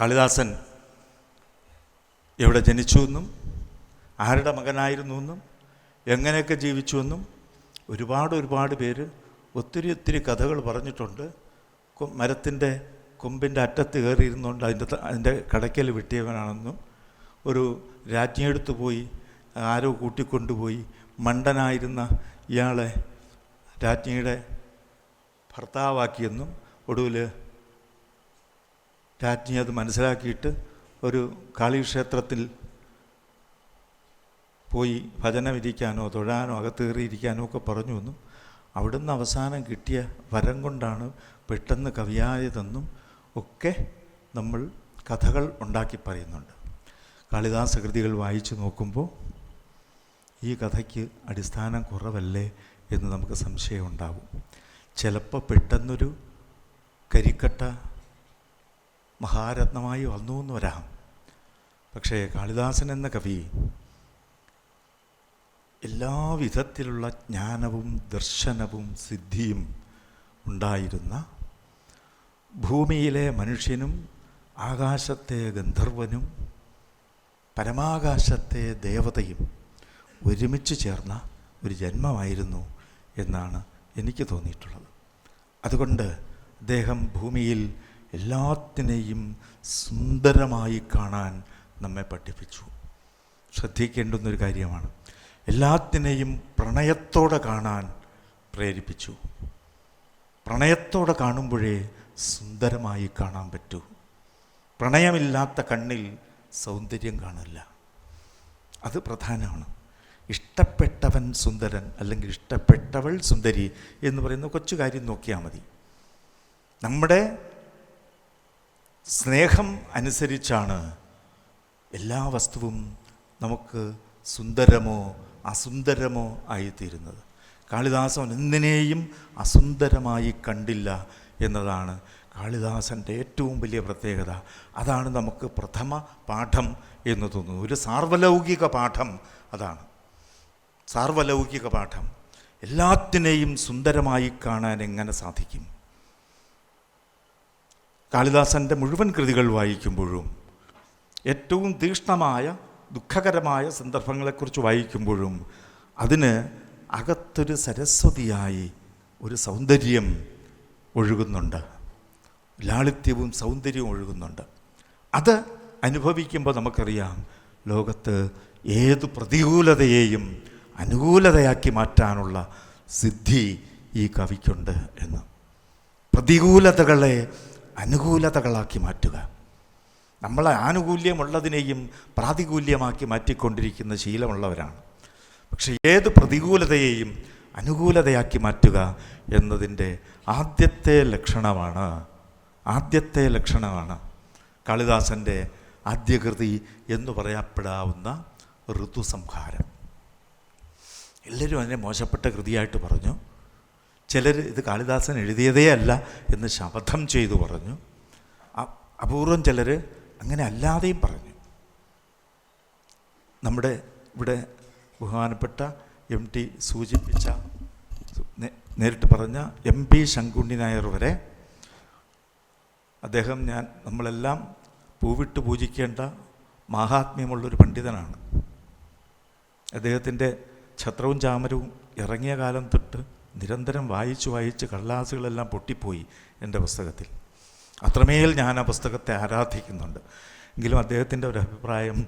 കാളിദാസൻ എവിടെ ജനിച്ചുവെന്നും ആരുടെ മകനായിരുന്നുവെന്നും എങ്ങനെയൊക്കെ ജീവിച്ചുവെന്നും ഒരുപാട് ഒരുപാട് പേര് ഒത്തിരി ഒത്തിരി കഥകൾ പറഞ്ഞിട്ടുണ്ട്. മരത്തിന്റെ കൊമ്പിന്റെ അറ്റത്ത് കയറിയിരുന്നുകൊണ്ട് അതിന്റെ അതിന്റെ കടയ്ക്കൽ വെട്ടിയവനാണെന്നും ഒരു രാജ്ഞിയെടുത്ത് പോയി ആരോ കൂട്ടിക്കൊണ്ടുപോയി മണ്ടനായിരുന്ന ഇയാളെ രാജ്ഞിയുടെ ഭർത്താവാക്കിയെന്നും ഒടുവിൽ രാജ്ഞി അത് മനസ്സിലാക്കിയിട്ട് ഒരു കാളീക്ഷേത്രത്തിൽ പോയി ഭജനമിരിക്കാനോ തൊഴാനോ അകത്ത് കയറിയിരിക്കാനോ ഒക്കെ പറഞ്ഞു എന്നും അവിടുന്ന് അവസാനം കിട്ടിയ വരം കൊണ്ടാണ് പെട്ടെന്ന് കവിയായതെന്നും ഒക്കെ നമ്മൾ കഥകൾ ഉണ്ടാക്കി പറയുന്നുണ്ട്. കാളിദാസ കൃതികൾ വായിച്ചു നോക്കുമ്പോൾ ഈ കഥയ്ക്ക് അടിസ്ഥാനം കുറവല്ലേ എന്ന് നമുക്ക് സംശയം ചിലപ്പോൾ പെട്ടെന്നൊരു കരിക്കട്ട മഹാരത്നമായി വന്നു എന്ന് വരാം. പക്ഷേ കാളിദാസൻ എന്ന കവി എല്ലാ വിധത്തിലുള്ള ജ്ഞാനവും ദർശനവും സിദ്ധിയും ഉണ്ടായിരുന്ന ഭൂമിയിലെ മനുഷ്യനും ആകാശത്തെ ഗന്ധർവനും പരമാകാശത്തെ ദേവതയും ഒരുമിച്ച് ചേർന്ന ഒരു ജന്മമായിരുന്നു എന്നാണ് എനിക്ക് തോന്നിയിട്ടുള്ളത്. അതുകൊണ്ട് അദ്ദേഹം ഭൂമിയിൽ എല്ലാത്തിനെയും സുന്ദരമായി കാണാൻ നമ്മെ പഠിപ്പിച്ചു. ശ്രദ്ധിക്കേണ്ടുന്നൊരു കാര്യമാണ്. എല്ലാത്തിനെയും പ്രണയത്തോടെ കാണാൻ പ്രേരിപ്പിച്ചു. പ്രണയത്തോടെ കാണുമ്പോഴേ സുന്ദരമായി കാണാൻ പറ്റൂ. പ്രണയമില്ലാത്ത കണ്ണിൽ സൗന്ദര്യം കാണില്ല. അത് പ്രധാനമാണ്. ഇഷ്ടപ്പെട്ടവൻ സുന്ദരൻ അല്ലെങ്കിൽ ഇഷ്ടപ്പെട്ടവൾ സുന്ദരി എന്ന് പറയുന്ന കൊച്ചു കാര്യം നോക്കിയാൽ മതി. നമ്മുടെ സ്നേഹം അനുസരിച്ചാണ് എല്ലാ വസ്തുവും നമുക്ക് സുന്ദരമോ അസുന്ദരമോ ആയിത്തീരുന്നത്. കാളിദാസൻ എന്തിനേയും അസുന്ദരമായി കണ്ടില്ല എന്നതാണ് കാളിദാസന്റെ ഏറ്റവും വലിയ പ്രത്യേകത. അതാണ് നമുക്ക് പ്രഥമ പാഠം എന്ന് തോന്നുന്നു ഒരു സാർവലൗകിക പാഠം അതാണ്. സാർവലൗകിക പാഠം. എല്ലാത്തിനെയും സുന്ദരമായി കാണാൻ എങ്ങനെ സാധിക്കും? കാളിദാസന്റെ മുഴുവൻ കൃതികൾ വായിക്കുമ്പോഴും ഏറ്റവും തീക്ഷ്ണമായ ദുഃഖകരമായ സന്ദർഭങ്ങളെക്കുറിച്ച് വായിക്കുമ്പോഴും അതിന് അകത്തൊരു സരസ്വതിയായി ഒരു സൗന്ദര്യം ഒഴുകുന്നുണ്ട്. ലാളിത്യവും സൗന്ദര്യവും ഒഴുകുന്നുണ്ട്. അത് അനുഭവിക്കുമ്പോൾ നമുക്കറിയാം ലോകത്ത് ഏത് പ്രതികൂലതയെയും അനുകൂലതയാക്കി മാറ്റാനുള്ള സിദ്ധി ഈ കവിക്കുണ്ട് എന്ന്. പ്രതികൂലതകളെ അനുകൂലതകളാക്കി മാറ്റുക. നമ്മളെ ആനുകൂല്യമുള്ളതിനെയും പ്രാതികൂല്യമാക്കി മാറ്റിക്കൊണ്ടിരിക്കുന്ന ശീലമുള്ളവരാണ്. പക്ഷേ ഏത് പ്രതികൂലതയെയും അനുകൂലതയാക്കി മാറ്റുക എന്നതിന്റെ ആദ്യത്തെ ലക്ഷണമാണ് ആദ്യത്തെ ലക്ഷണമാണ് കാളിദാസന്റെ ആദ്യകൃതി എന്ന് പറയപ്പെടാവുന്ന ഋതുസംഹാരം. എല്ലാവരും അതിനെ മോശപ്പെട്ട കൃതിയായിട്ട് പറഞ്ഞു. ചിലർ ഇത് കാളിദാസൻ എഴുതിയതേ അല്ല എന്ന് ശപഥം ചെയ്തു പറഞ്ഞു. അപൂർവം ചിലർ അങ്ങനെ അല്ലാതെയും പറഞ്ഞു. നമ്മുടെ ഇവിടെ ബഹുമാനപ്പെട്ട എം ടി സൂചിപ്പിച്ച നേരിട്ട് പറഞ്ഞ എം പി ശങ്കുണ്ണി നായർ വരെ അദ്ദേഹം ഞാൻ നമ്മളെല്ലാം പൂവിട്ട് പൂജിക്കേണ്ട മാഹാത്മ്യമുള്ളൊരു പണ്ഡിതനാണ്. അദ്ദേഹത്തിന്റെ ഛത്രവും ചാമരവും ഇറങ്ങിയ കാലം തൊട്ട് നിരന്തരം വായിച്ച് വായിച്ച് കള്ളാസുകളെല്ലാം പൊട്ടിപ്പോയി എന്റെ പുസ്തകത്തിൽ. അത്രമേൽ ഞാൻ ആ പുസ്തകത്തെ ആരാധിക്കുന്നുണ്ട്. എങ്കിലും അദ്ദേഹത്തിന്റെ ഒരു അഭിപ്രായം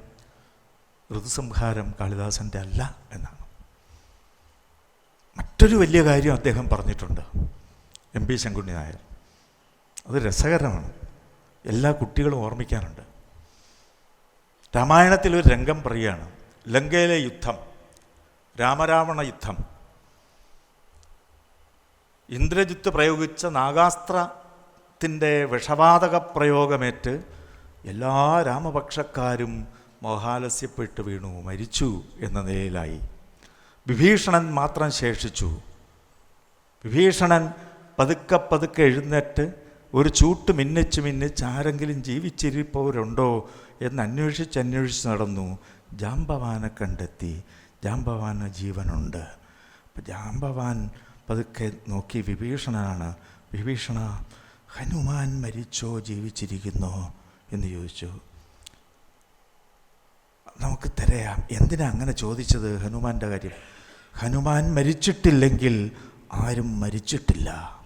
ഋതുസംഹാരം കാളിദാസന്റെ അല്ല എന്നാണ്. മറ്റൊരു വലിയ കാര്യം അദ്ദേഹം പറഞ്ഞിട്ടുണ്ട് എം പി ശങ്കുണ്ണി നായർ. അത് രസകരമാണ്. എല്ലാ കുട്ടികളും ഓർമ്മിക്കാനുണ്ട് രാമായണത്തിലൊരു രംഗം പറയുകയാണ് ലങ്കയിലെ യുദ്ധം രാമരാവണ യുദ്ധം. ഇന്ദ്രജിത്ത് പ്രയോഗിച്ച നാഗാസ്ത്രത്തിന്റെ വിഷവാതക പ്രയോഗമേറ്റ് എല്ലാ രാമപക്ഷക്കാരും മോഹാലസ്യപ്പെട്ട് വീണു മരിച്ചു എന്ന നിലയിലായി. വിഭീഷണൻ മാത്രം ശേഷിച്ചു. വിഭീഷണൻ പതുക്കെ പതുക്കെ എഴുന്നേറ്റ് ഒരു ചൂട്ട് മിന്നിച്ച് മിന്നിച്ച് ആരെങ്കിലും ജീവിച്ചിരിപ്പവരുണ്ടോ എന്ന് അന്വേഷിച്ച് അന്വേഷിച്ച് നടന്നു. ജാംബവാനെ കണ്ടെത്തി. ജാംബവാന് ജീവനുണ്ട്. അപ്പം ജാമ്പവാൻ പതുക്കെ നോക്കി വിഭീഷണനാണ്. വിഭീഷണ ഹനുമാൻ മരിച്ചോ ജീവിച്ചിരിക്കുന്നോ? എന്ന് ചോദിച്ചു. നമുക്ക് തിരയാം എന്തിനാ അങ്ങനെ ചോദിച്ചത്? ഹനുമാന്റെ കാര്യം. ഹനുമാൻ മരിച്ചിട്ടില്ലെങ്കിൽ ആരും മരിച്ചിട്ടില്ല.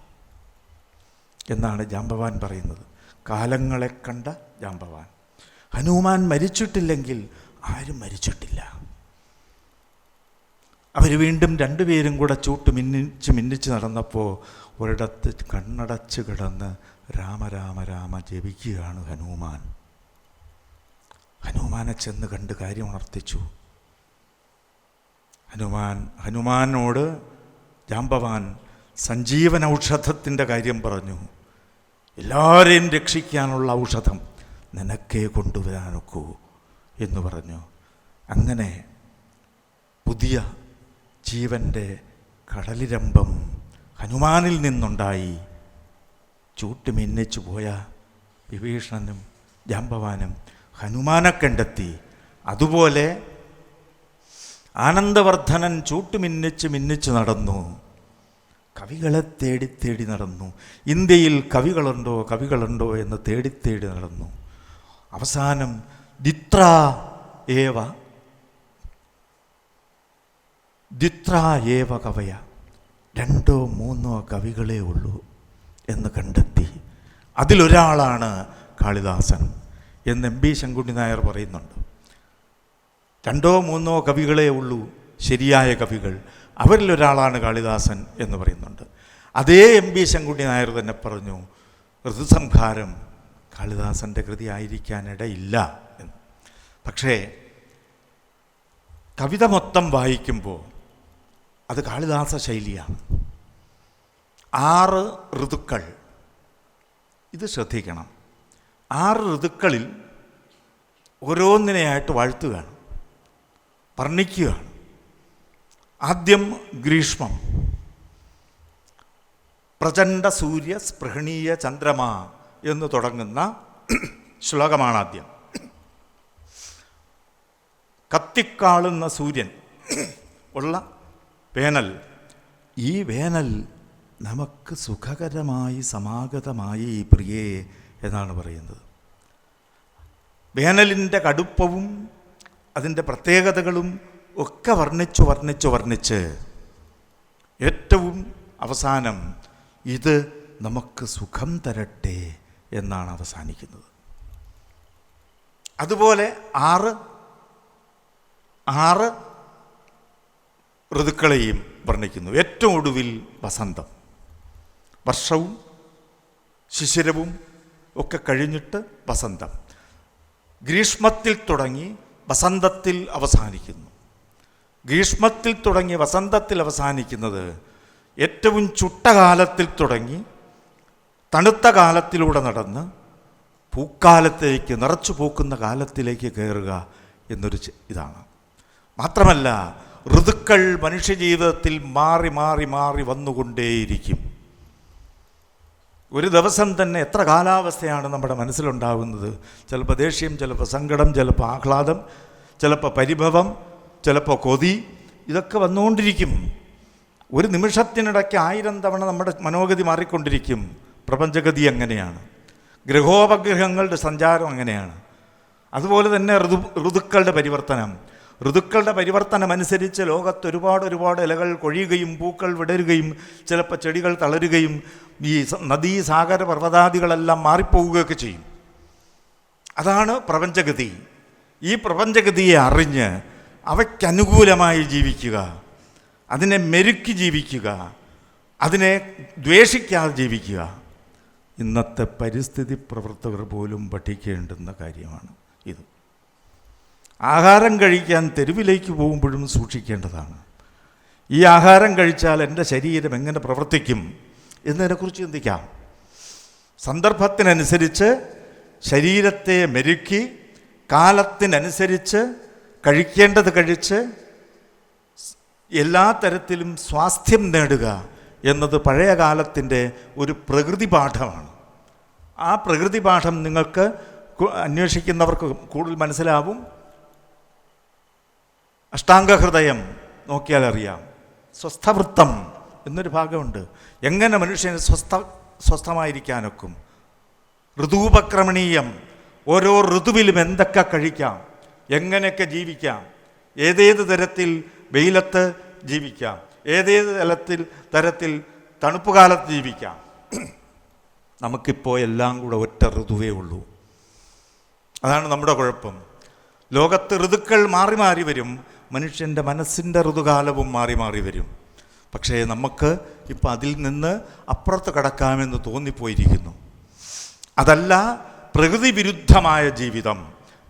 എന്നാണ് ജാമ്പവാൻ പറയുന്നത്. കാലങ്ങളെ കണ്ട ജാമ്പവാൻ. ഹനുമാൻ മരിച്ചിട്ടില്ലെങ്കിൽ ആരും മരിച്ചിട്ടില്ല. അവർ വീണ്ടും രണ്ടുപേരും കൂടെ ചൂട്ട് മിന്നിച്ച് മിന്നിച്ച് നടന്നപ്പോൾ ഒരിടത്ത് കണ്ണടച്ച് കിടന്ന് രാമ രാമ രാമ ജപിക്കുകയാണ് ഹനുമാൻ. ഹനുമാനെ ചെന്ന് കണ്ട് കാര്യം ഉണർത്തിച്ചു. ഹനുമാൻ ഹനുമാനോട് ജാമ്പവാൻ സഞ്ജീവന ഔഷധത്തിന്റെ കാര്യം പറഞ്ഞു. എല്ലാവരെയും രക്ഷിക്കാനുള്ള ഔഷധം നിനക്കേ കൊണ്ടുവരാനൊക്കൂ എന്ന് പറഞ്ഞു. അങ്ങനെ പുതിയ ജീവന്റെ കടലിരമ്പം ഹനുമാനിൽ നിന്നുണ്ടായി. ചൂട്ട് മിന്നിച്ചു പോയ വിഭീഷണനും ജാമ്പവാനും ഹനുമാനെ കണ്ടെത്തി. അതുപോലെ ആനന്ദവർദ്ധനൻ ചൂട്ട് മിന്നിച്ച് മിന്നിച്ച് നടന്നു. കവികളെ തേടി തേടി നടന്നു. ഇന്ത്യയിൽ കവികളുണ്ടോ കവികളുണ്ടോ എന്ന് തേടി തേടി നടന്നു. അവസാനം ദിത്ര ഏവ ദിത്ര ഏവ കവയ? രണ്ടോ മൂന്നോ കവികളേ ഉള്ളൂ എന്ന് കണ്ടെത്തി. അതിലൊരാളാണ് കാളിദാസൻ എന്ന് എം ബി ശങ്കുണ്ണി നായർ പറയുന്നുണ്ട്. രണ്ടോ മൂന്നോ കവികളേ ഉള്ളൂ ശരിയായ കവികൾ. അവരിലൊരാളാണ് കാളിദാസൻ എന്ന് പറയുന്നുണ്ട്. അതേ എം ബി ശങ്കുണ്ണി നായർ തന്നെ പറഞ്ഞു ഋതുസംഹാരം കാളിദാസന്റെ കൃതി ആയിരിക്കാനിടയില്ല എന്ന്. പക്ഷേ കവിത മൊത്തം വായിക്കുമ്പോൾ അത് കാളിദാസ ശൈലിയാണ്. ആറ് ഋതുക്കൾ. ഇത് ശ്രദ്ധിക്കണം. ആറ് ഋതുക്കളിൽ ഓരോന്നിനെയായിട്ട് വാഴ്ത്തുകയാണ്. വർണിക്കുകയാണ്. ആദ്യം ഗ്രീഷ്മം. പ്രചണ്ഡ സൂര്യ സ്പൃഹണീയ ചന്ദ്രമാ എന്ന് തുടങ്ങുന്ന ശ്ലോകമാണ് ആദ്യം. കത്തിക്കാളുന്ന സൂര്യൻ ഉള്ള വേനൽ. ഈ വേനൽ നമുക്ക് സുഖകരമായി സമാഗതമായി പ്രിയേ എന്നാണ് പറയുന്നത്. വേനലിന്റെ കടുപ്പവും അതിന്റെ പ്രത്യേകതകളും ഒക്കെ വർണിച്ചു വർണിച്ചു വർണിച്ച് ഏറ്റവും അവസാനം ഇത് നമുക്ക് സുഖം തരട്ടെ എന്നാണ് അവസാനിക്കുന്നത്. അതുപോലെ ആറ് ആറ് ഋതുക്കളെയും വർണിക്കുന്നു. ഏറ്റവും ഒടുവിൽ വസന്തം. വർഷവും ശിശിരവും ഒക്കെ കഴിഞ്ഞിട്ട് വസന്തം. ഗ്രീഷ്മത്തിൽ തുടങ്ങി വസന്തത്തിൽ അവസാനിക്കുന്നു. ഗ്രീഷ്മത്തിൽ തുടങ്ങി വസന്തത്തിൽ അവസാനിക്കുന്നത് ഏറ്റവും ചുട്ടകാലത്തിൽ തുടങ്ങി തണുത്ത കാലത്തിലൂടെ നടന്ന് പൂക്കാലത്തേക്ക് നിറച്ചു പൂക്കുന്ന കാലത്തിലേക്ക് കയറുക എന്നൊരു ഇതാണ്. മാത്രമല്ല ഋതുക്കൾ മനുഷ്യജീവിതത്തിൽ മാറി മാറി മാറി വന്നുകൊണ്ടേയിരിക്കും. ഒരു ദിവസം തന്നെ എത്ര കാലാവസ്ഥയാണ് നമ്മുടെ മനസ്സിലുണ്ടാകുന്നത് ചിലപ്പോൾ ദേഷ്യം ചിലപ്പോൾ സങ്കടം ചിലപ്പോൾ ആഹ്ലാദം ചിലപ്പോൾ പരിഭവം ചിലപ്പോൾ കൊതി ഇതൊക്കെ വന്നുകൊണ്ടിരിക്കും. ഒരു നിമിഷത്തിനിടയ്ക്ക് ആയിരം തവണ നമ്മുടെ മനോഗതി മാറിക്കൊണ്ടിരിക്കും. പ്രപഞ്ചഗതി അങ്ങനെയാണ് ഗ്രഹോപഗ്രഹങ്ങളുടെ സഞ്ചാരം അങ്ങനെയാണ് അതുപോലെ തന്നെ ഋതു ഋതുക്കളുടെ പരിവർത്തനം. ഋതുക്കളുടെ പരിവർത്തനം അനുസരിച്ച് ലോകത്ത് ഒരുപാട് ഒരുപാട് ഇലകൾ കൊഴിയുകയും പൂക്കൾ വിടരുകയും ചിലപ്പോൾ ചെടികൾ തളരുകയും ഈ നദീ സാഗര പർവതാദികളെല്ലാം മാറിപ്പോവുകയൊക്കെ ചെയ്യും. അതാണ് പ്രപഞ്ചഗതി. ഈ പ്രപഞ്ചഗതിയെ അറിഞ്ഞ് അവയ്ക്കനുകൂലമായി ജീവിക്കുക അതിനെ മെരുക്കി ജീവിക്കുക അതിനെ ദ്വേഷിക്കാതെ ജീവിക്കുക. ഇന്നത്തെ പരിസ്ഥിതി പ്രവർത്തകർ പോലും പഠിക്കേണ്ടുന്ന കാര്യമാണ് ഇത്. ആഹാരം കഴിക്കാൻ തെരുവിലേക്ക് പോകുമ്പോഴും സൂക്ഷിക്കേണ്ടതാണ്. ഈ ആഹാരം കഴിച്ചാൽ എന്റെ ശരീരം എങ്ങനെ പ്രവർത്തിക്കും എന്നതിനെക്കുറിച്ച് ചിന്തിക്കാം. സന്ദർഭത്തിനനുസരിച്ച് ശരീരത്തെ മെരുക്കി കാലത്തിനനുസരിച്ച് കഴിക്കേണ്ടത് കഴിച്ച് എല്ലാ തരത്തിലും സ്വാസ്ഥ്യം നേടുക എന്നത് പഴയ കാലത്തിന്റെ ഒരു പ്രകൃതി പാഠമാണ്. ആ പ്രകൃതി പാഠം നിങ്ങൾക്ക് അന്വേഷിക്കുന്നവർക്ക് കൂടുതൽ മനസ്സിലാവും. അഷ്ടാംഗഹൃദയം നോക്കിയാൽ അറിയാം സ്വസ്ഥവൃത്തം എന്നൊരു ഭാഗമുണ്ട്. എങ്ങനെ മനുഷ്യന് സ്വസ്ഥ സ്വസ്ഥമായിരിക്കാനൊക്കും? ഋതൂപക്രമണീയം. ഓരോ ഋതുവിലും എന്തൊക്കെ കഴിക്കാം? എങ്ങനെയൊക്കെ ജീവിക്കാം? ഏതേത് തരത്തിൽ വെയിലത്ത് ജീവിക്കാം? ഏതേത് തലത്തിൽ തരത്തിൽ തണുപ്പ് കാലത്ത് ജീവിക്കാം? നമുക്കിപ്പോൾ എല്ലാം കൂടെ ഒറ്റ ഋതുവേ ഉള്ളൂ. അതാണ് നമ്മുടെ കുഴപ്പം. ലോകത്ത് ഋതുക്കൾ മാറി മാറി വരും. മനുഷ്യന്റെ മനസ്സിന്റെ ഋതുകാലവും മാറി മാറി വരും. പക്ഷേ നമുക്ക് ഇപ്പം അതിൽ നിന്ന് അപ്പുറത്ത് കടക്കാമെന്ന് തോന്നിപ്പോയിരിക്കുന്നു. അതല്ല പ്രകൃതി വിരുദ്ധമായ ജീവിതം.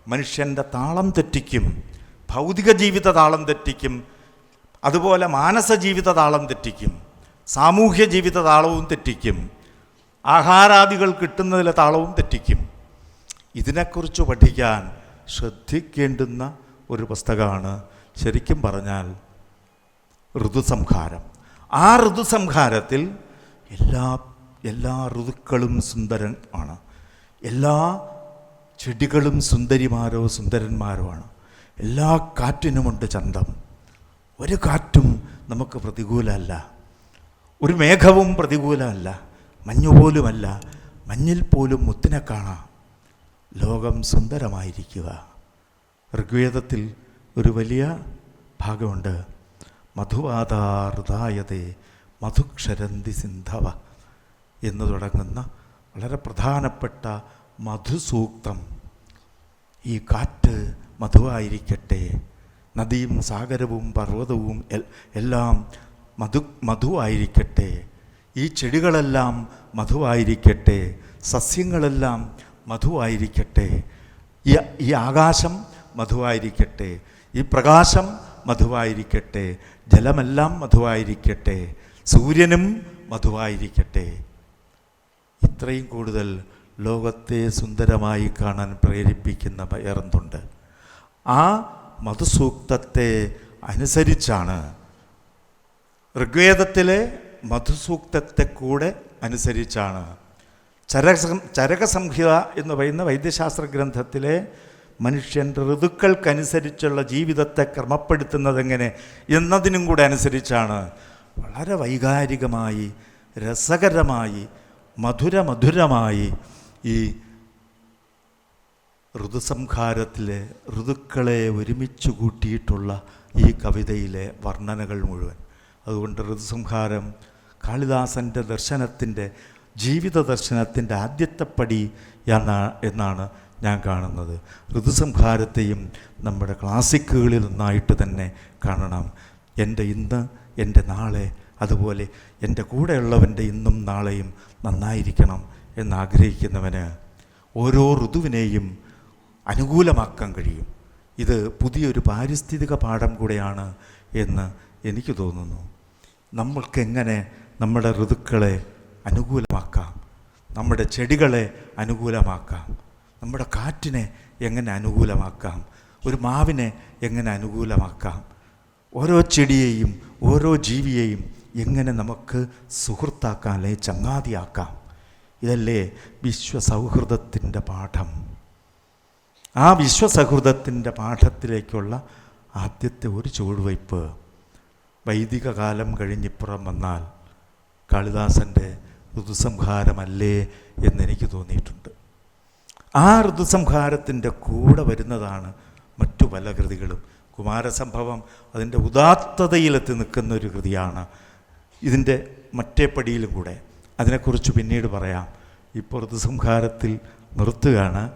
മനുഷ്യന്റെ താളം തെറ്റിക്കും ഭൗതിക ജീവിത താളം തെറ്റിക്കും അതുപോലെ മാനസ ജീവിത താളം തെറ്റിക്കും സാമൂഹ്യ ജീവിത താളവും തെറ്റിക്കും ആഹാരാദികൾ കിട്ടുന്നതിലെ താളവും തെറ്റിക്കും. ഇതിനെക്കുറിച്ച് പഠിക്കാൻ ശ്രദ്ധിക്കേണ്ടുന്ന ഒരു പുസ്തകമാണ് ശരിക്കും പറഞ്ഞാൽ ഋതുസംഹാരം. ആ ഋതുസംഹാരത്തിൽ എല്ലാ എല്ലാ ഋതുക്കളും സുന്ദരൻ ആണ്. എല്ലാ ചെടികളും സുന്ദരിമാരോ സുന്ദരന്മാരോ ആണ്. എല്ലാ കാറ്റിനുമുണ്ട് ചന്തം. ഒരു കാറ്റും നമുക്ക് പ്രതികൂലമല്ല. ഒരു മേഘവും പ്രതികൂലമല്ല. മഞ്ഞുപോലുമല്ല മഞ്ഞിൽ പോലും മുത്തിനെ കാണാം. ലോകം സുന്ദരമായിരിക്കുക. ഋഗ്വേദത്തിൽ ഒരു വലിയ ഭാഗമുണ്ട്. മധുവാതാർദായതേ മധുക്ഷരന്തി സിന്ധവ എന്ന് തുടങ്ങുന്ന വളരെ പ്രധാനപ്പെട്ട മധുസൂക്തം ഈ കാറ്റ് മധുവായിരിക്കട്ടെ. നദിയും സാഗരവും പർവതവും എല്ലാം മധു മധുവായിരിക്കട്ടെ. ഈ ചെടികളെല്ലാം മധുവായിരിക്കട്ടെ. സസ്യങ്ങളെല്ലാം മധുവായിരിക്കട്ടെ. ഈ ഈ ആകാശം മധുവായിരിക്കട്ടെ. ഈ പ്രകാശം മധുവായിരിക്കട്ടെ ജലമെല്ലാം മധുവായിരിക്കട്ടെ സൂര്യനും മധുവായിരിക്കട്ടെ. ഇത്രയും കൂടുതൽ ലോകത്തെ സുന്ദരമായി കാണാൻ പ്രേരിപ്പിക്കുന്ന വേറെന്തുണ്ട് ആ മധുസൂക്തത്തെ അനുസരിച്ചാണ്. ഋഗ്വേദത്തിലെ മധുസൂക്തത്തെ കൂടെ അനുസരിച്ചാണ്. ചരക ചരകസംഹിത എന്ന് പറയുന്ന വൈദ്യശാസ്ത്ര ഗ്രന്ഥത്തിലെ മനുഷ്യന്റെ ഋതുക്കൾക്കനുസരിച്ചുള്ള ജീവിതത്തെ ക്രമപ്പെടുത്തുന്നതെങ്ങനെ എന്നതിനും കൂടെ അനുസരിച്ചാണ് വളരെ വൈകാരികമായി രസകരമായി മധുരമധുരമായി ഈ ഋതുസംഹാരത്തിലെ ഋതുക്കളെ ഒരുമിച്ച് കൂട്ടിയിട്ടുള്ള ഈ കവിതയിലെ വർണനകൾ മുഴുവൻ. അതുകൊണ്ട് ഋതുസംഹാരം കാളിദാസന്റെ ദർശനത്തിന്റെ ജീവിത ദർശനത്തിന്റെ ആദ്യത്തെ പടി എന്നാ എന്നാണ് ഞാൻ കാണുന്നത്. ഋതുസംഹാരത്തെയും നമ്മുടെ ക്ലാസിക്കുകളിൽ നിന്നായിട്ട് തന്നെ കാണണം. എന്റെ ഇന്ന് എന്റെ നാളെ അതുപോലെ എന്റെ കൂടെയുള്ളവന്റെ ഇന്നും നാളെയും നന്നായിരിക്കണം എന്നാഗ്രഹിക്കുന്നവന് ഓരോ ഋതുവിനെയും അനുകൂലമാക്കാൻ കഴിയും. ഇത് പുതിയൊരു പാരിസ്ഥിതിക പാഠം കൂടെയാണ് എന്ന് എനിക്ക് തോന്നുന്നു. നമ്മൾക്കെങ്ങനെ നമ്മുടെ ഋതുക്കളെ അനുകൂലമാക്കാം? നമ്മുടെ ചെടികളെ അനുകൂലമാക്കാം? നമ്മുടെ കാറ്റിനെ എങ്ങനെ അനുകൂലമാക്കാം? ഒരു മാവിനെ എങ്ങനെ അനുകൂലമാക്കാം? ഓരോ ചെടിയെയും ഓരോ ജീവിയെയും എങ്ങനെ നമുക്ക് സുഹൃത്താക്കാം അല്ലെങ്കിൽ ചങ്ങാതിയാക്കാം? ഇതല്ലേ വിശ്വസൗഹൃദത്തിന്റെ പാഠം. ആ വിശ്വസൗഹൃദത്തിന്റെ പാഠത്തിലേക്കുള്ള ആദ്യത്തെ ഒരു ചുവടുവയ്പ് വൈദിക കാലം കഴിഞ്ഞിപ്പുറം വന്നാൽ കാളിദാസന്റെ ഋതുസംഹാരമല്ലേ എന്നെനിക്ക് തോന്നിയിട്ടുണ്ട്. ആ ഋതുസംഹാരത്തിന്റെ കൂടെ വരുന്നതാണ് മറ്റു പല കൃതികളും. കുമാരസംഭവം അതിന്റെ ഉദാത്തതയിലെത്തി നിൽക്കുന്ന ഒരു കൃതിയാണ്. ഇതിന്റെ മറ്റേ പടിയിലും കൂടെ. അതിനെക്കുറിച്ച് പിന്നീട് പറയാം. ഇപ്പോൾ ഋതുസംഹാരത്തിൽ നിർത്തുകയാണ്.